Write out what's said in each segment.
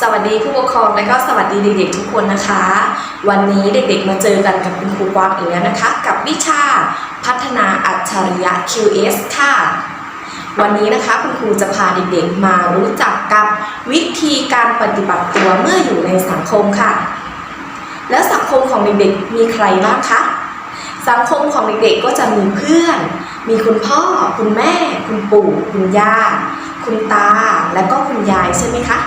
สวัสดีผู้ปกครองและก็สวัสดีเด็กๆทุกคนนะคะ วันนี้เด็กๆมาเจอกันกับคุณครูกวางอีกแล้วนะคะ กับวิชาพัฒนาอัจฉริยะ QS ค่ะ วันนี้นะคะคุณครูจะพาเด็กๆมารู้จักกับวิธีการปฏิบัติตัวเมื่ออยู่ในสังคมค่ะ แล้วสังคมของเด็กๆมีใครบ้างคะสังคมของเด็กๆก็จะมีเพื่อน มีคุณพ่อ คุณแม่ คุณปู่ คุณย่า คุณตาและก็คุณยายใช่ไหมคะ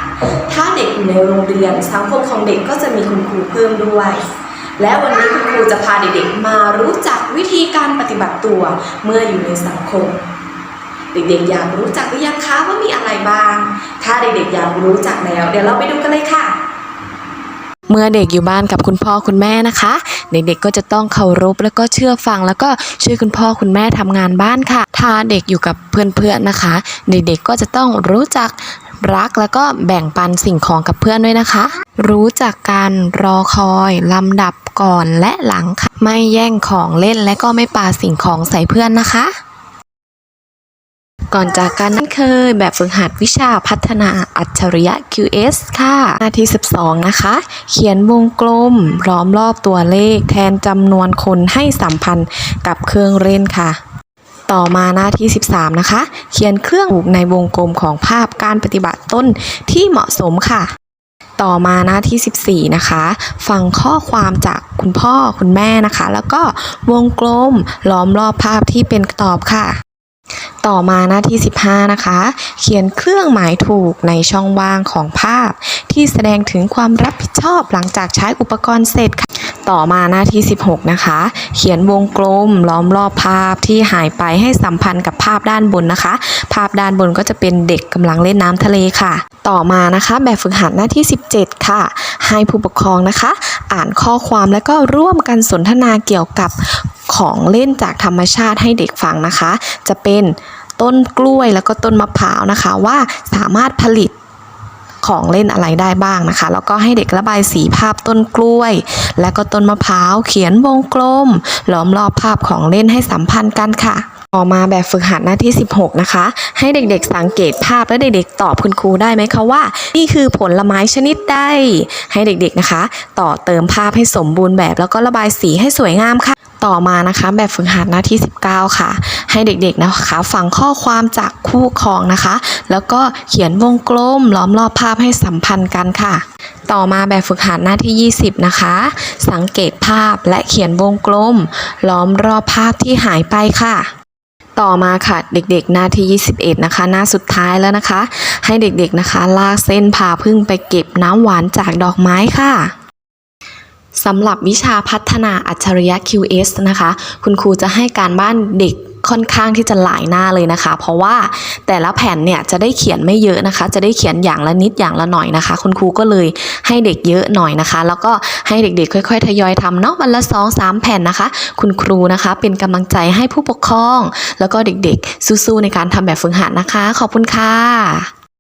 ถ้าเด็กอยู่ในโรงเรียนสังคมของเด็กก็จะมีคุณครูเพิ่มด้วย และวันนี้คุณครูจะพาเด็กๆมารู้จักวิธีการปฏิบัติตัวเมื่ออยู่ในสังคม เด็กๆอยากรู้จักหรือยังคะว่ามีอะไรบ้าง ถ้าเด็กๆอยากรู้จักแล้ว เดี๋ยวเราไปดูกันเลยค่ะ เมื่อเด็กอยู่บ้านกับคุณพ่อคุณแม่นะคะ เด็กๆก็จะต้องเคารพแล้วก็เชื่อฟัง แล้วก็ช่วยคุณพ่อคุณแม่ทำงานบ้านค่ะ ถ้าเด็กอยู่กับเพื่อนๆนะคะ เด็กๆก็จะต้องรู้จักรักแล้วก็แบ่งปันสิ่งของกับเพื่อนด้วยนะคะ รู้จักการรอคอยลำดับก่อนและหลังค่ะ ไม่แย่งของเล่นและก็ไม่ปาสิ่งของใส่เพื่อนนะคะ ก่อนจากการนั่นเคยแบบฝึกหัดวิชาพัฒนาอัจฉริยะ QS ค่ะ หน้าที่ 12 นะคะ เขียนวงกลมล้อมรอบตัวเลขแทนจำนวนคนให้สัมพันธ์กับเครื่องเล่นค่ะ ต่อมาหน้าที่ 13 นะคะ เขียนเครื่องในวงกลมของภาพการปฏิบัติต้นที่เหมาะสมค่ะ ต่อมาหน้าที่ 14 นะคะ ฟังข้อความจากคุณพ่อคุณแม่นะคะ แล้วก็วงกลมล้อมรอบภาพที่เป็นตอบค่ะ ต่อมาหน้าที่ 15 นะคะ เขียนเครื่องหมายถูกในช่องว่างของภาพ ที่แสดงถึงความรับผิดชอบหลังจากใช้อุปกรณ์เสร็จค่ะ ต่อมาหน้าที่ 16 นะคะ เขียนวงกลมล้อมรอบภาพที่หายไปให้สัมพันธ์กับภาพด้านบนนะคะ ภาพด้านบนก็จะเป็นเด็กกำลังเล่นน้ำทะเลค่ะ ต่อมานะคะ แบบฝึกหัดหน้าที่ 17 ค่ะ ให้ผู้ปกครองนะคะ อ่านข้อความแล้วก็ร่วมกันสนทนาเกี่ยวกับของเล่นจากธรรมชาติให้เด็กฟังนะคะ จะเป็นต้นกล้วยแล้วก็ต้นมะพร้าวนะคะ ว่าสามารถผลิต ของเล่นอะไรได้บ้างนะคะ แล้วก็ให้เด็กระบายสีภาพต้นกล้วย และก็ต้นมะพร้าว เขียนวงกลมล้อมรอบภาพของเล่นให้สัมพันธ์กันค่ะ ต่อมาแบบฝึกหัดหน้าที่ 16 นะคะ ให้เด็กๆสังเกตภาพและเด็กๆตอบคุณครูได้ไหมคะว่า นี่คือผลไม้ชนิดใดให้เด็กๆนะคะ ต่อเติมภาพให้สมบูรณ์แบบแล้วก็ระบายสีให้สวยงามค่ะ ต่อมานะคะ แบบฝึกหัดหน้าที่ 19 ค่ะ ให้เด็กๆนะคะฟังข้อความจากคู่ครองนะคะ แล้วก็เขียนวงกลมล้อมรอบภาพให้สัมพันธ์กันค่ะต่อมาแบบฝึกหัดหน้าที่ 20 นะคะ สังเกตภาพและเขียนวงกลม ล้อมรอบภาพที่หายไปค่ะ ต่อมาค่ะเด็กๆ หน้าที่ 21 นะคะ หน้าสุดท้ายแล้วนะคะ ให้เด็กๆนะคะ ลากเส้นพาพึ่งไปเก็บน้ำหวานจากดอกไม้ค่ะสำหรับวิชาพัฒนาอัจฉริยะ QS นะคะ คุณครูจะให้การบ้านเด็ก ค่อนข้างที่จะหลายหน้าเลยนะคะ เพราะว่าแต่ละแผ่นเนี่ยจะได้เขียนไม่เยอะนะคะ จะได้เขียนอย่างละนิดอย่างละหน่อยนะคะ คุณครูก็เลยให้เด็กเยอะหน่อยนะคะ แล้วก็ให้เด็กๆ ค่อย ๆ ทยอยทำเนาะวันละ2 3แผ่นนะคะ คุณครูนะคะ เป็นกำลังใจให้ผู้ปกครอง แล้วก็เด็กๆสู้ๆในการทำแบบฝึกหัดนะคะ ขอบคุณค่ะ